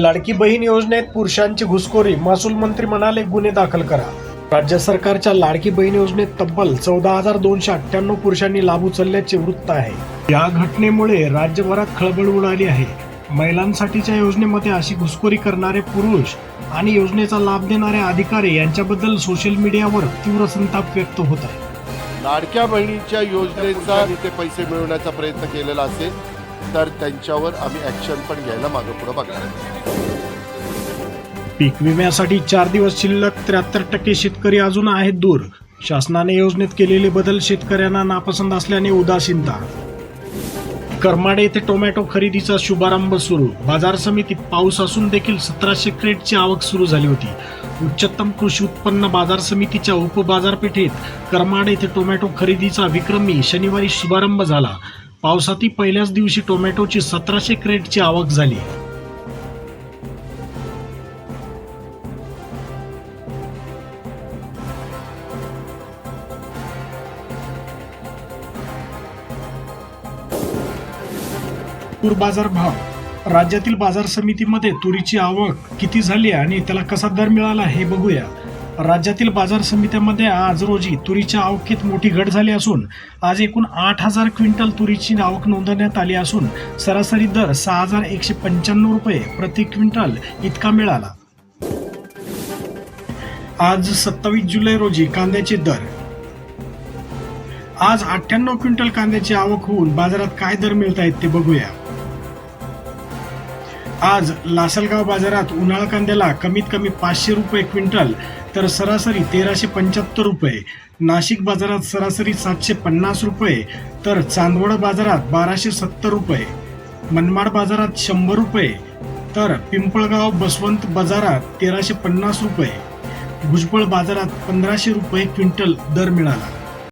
लाडकी बहीण योजनेत पुरुषांची घुसखोरी महसूल मंत्री म्हणाले गुन्हे दाखल करा. राज्य सरकारच्या लाडकी बहीण योजनेत तब्बल चौदा हजार दोनशे अठ्ठ्याण्णव पुरुषांनी लाभ उचलल्याचे वृत्त आहे. या घटनेमुळे राज्यभरात खळबळ उडाली आहे. महिलांसाठीच्या योजनेमध्ये अशी घुसखोरी करणारे पुरुष आणि योजनेचा लाभ देणारे अधिकारी यांच्याबद्दल सोशल मीडियावर तीव्र संताप व्यक्त होत आहे. लाडक्या बहिणीच्या योजनेचा पैसे मिळवण्याचा प्रयत्न केलेला असेल तर त्यांच्यावर आम्ही ऍक्शन पण घ्यायला मागं पुढे बघणार पीक विम्यासाठी चार दिवस शिल्लक त्र्याहत्तर टक्के शेतकरी अजून आहेत दूर. शासनाने योजनेत केलेले बदल शेतकऱ्यांना नापसंत असल्याने उदासीनता. करमाडे येथे टोमॅटो खरेदीचा शुभारंभ सुरू. बाजार समितीत पाऊस असून देखील सतराशे क्रेटची आवक सुरू झाली होती. उच्चतम कृषी उत्पन्न बाजार समितीच्या उपबाजारपेठेत करमाडे येथे टोमॅटो खरेदीचा विक्रमी शनिवारी शुभारंभ झाला. पावसाती पहिल्याच दिवशी टोमॅटोची सतराशे क्रेटची आवक झाली. तूर बाजार भाव. राज्यातील बाजार समितीमध्ये तुरीची आवक किती झाली आणि त्याला कसा दर मिळाला हे बघूया. राज्यातील बाजार समित्यामध्ये आज रोजी तुरीच्या आवकेत मोठी घट झाली असून आज एकूण आठ हजार क्विंटल तुरीची आवक नोंदवण्यात आली असून सरासरी दर सहा हजार एकशे पंच्याण्णव रुपये प्रति क्विंटल इतका मिळाला. आज सत्तावीस जुलै रोजी कांद्याचे दर. आज अठ्ठ्याण्णव क्विंटल कांद्याची आवक होऊन बाजारात काय दर मिळत आहेत ते बघूया. आज लासलगाव बाजारात उन्हाळा कांद्याला कमीत कमी पाचशे रुपये क्विंटल तर सरासरी तेराशे पंच्याहत्तर रुपये. नाशिक बाजारात सरासरी सातशे पन्नास रुपये तर चांदवड बाजारात बाराशे सत्तर रुपये. मनमाड बाजारात शंभर रुपये तर पिंपळगाव बसवंत बाजारात तेराशे पन्नास रुपये. भुजबळ बाजारात पंधराशे रुपये क्विंटल दर मिळाला.